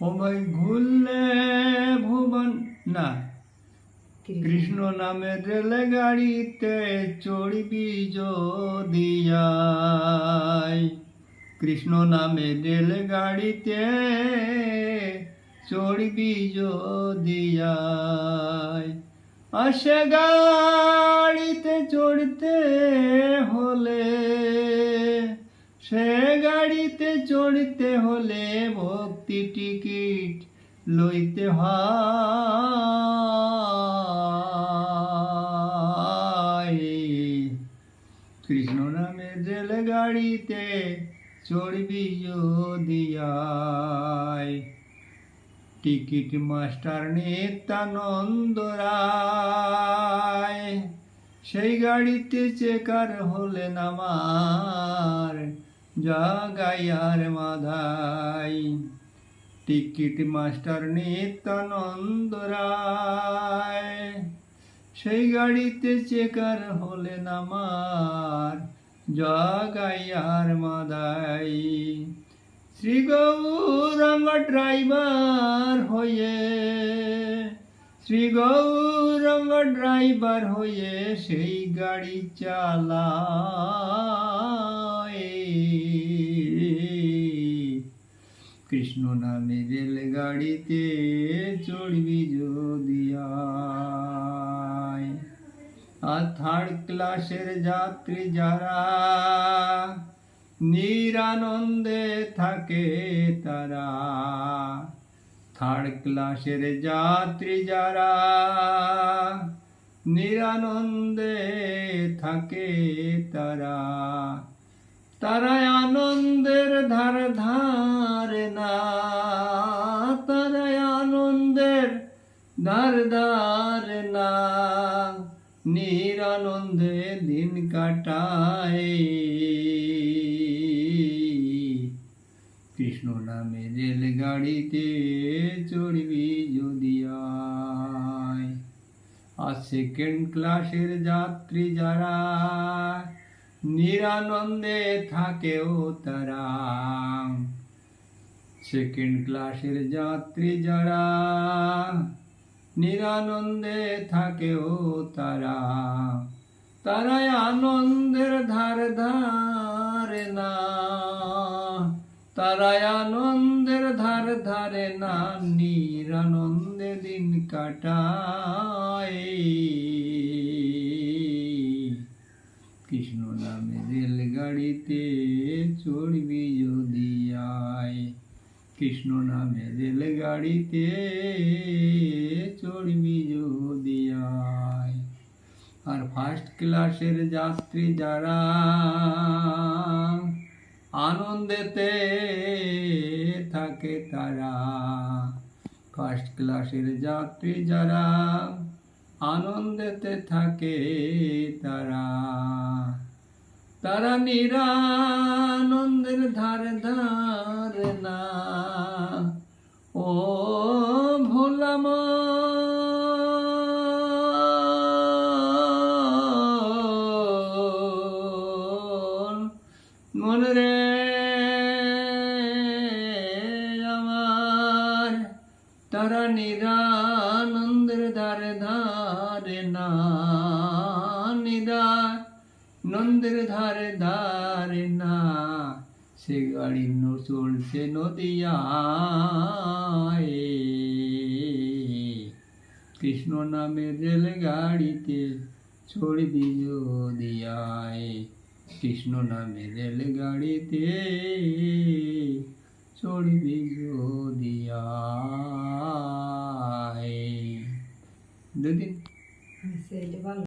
ও ভাই ঘুরলে ভুবন না কৃষ্ণ নামে রেল গাড়িতে চড়বি যদিয়ায় কৃষ্ণ নামে রেল গাড়িতে চড়বি যদিয়ায় আসে গাড়িতে চড়তে হলে সে গাড়িতে চড়তে হলে ভক্তি টিকিট লইতে হয়। কৃষ্ণ নামে রেল গাড়িতে চড়বি যদিয়ায় টিকিট মাস্টার নিত্যানন্দ রায়। সেই গাড়িতে চেকার হলেন আমার জাগাইয়ার Madhai. Ticket master Nityananda Ray. সেই গাড়িতে চেকার হলেন আমার জাগাইয়ার মাদাই শ্রী গৌরাঙ্গ ড্রাইভার হয়ে শ্রী গৌরাঙ্গ ড্রাইভার হয়ে সেই গাড়ি চালায়। কৃষ্ণ নামে রেলগাড়িতে চড়বি যদিয়ায় আর থার্ড ক্লাসের যাত্রী যারা নিরানন্দে থাকে তারা থার্ড ক্লাসের যাত্রী যারা নিরানন্দে থাকে তারা তারা আনন্দের ধার ধারে না তারা আনন্দের ধার ধার না। নিরানন্দে দিন কাটায় নামে রেলগাড়িতে চড়বি যদি আর সেকেন্ড ক্লাসের যাত্রী যারা নিরানন্দে থাকেও তারা। সেকেন্ড ক্লাসের যাত্রী যারা নিরানন্দে থাকেও তারা। তারাই আনন্দের ধার ধারে না। তারাই আনন্দের ধার ধারে না নিরানন্দে দিন কাটায়। কৃষ্ণ নামে রেলগাড়িতে চড়বি যদি আয়। কৃষ্ণ নামে রেলগাড়িতে চড়বি যদি আয়। আর ফার্স্ট ক্লাসের যাত্রী যারা আনন্দেতে থাকে তারা। ফার্স্ট ক্লাসের যাত্রী যারা আনন্দেতে থাকে তারা। তারা নিরানন্দের ধারে ধারে মন রে আমার তারা নিরানন্দের ধারে ধারে না নিদা নন্দের ধারে ধারে না, সে গাড়ি চলছে নদিয়ায়। কৃষ্ণ নামে রেল গাড়িতে ছড়বি যদিয়ায় কৃষ্ণ নামে রেল গাড়িতে চড়বি দিয়া দুদিন। হ্যাঁ,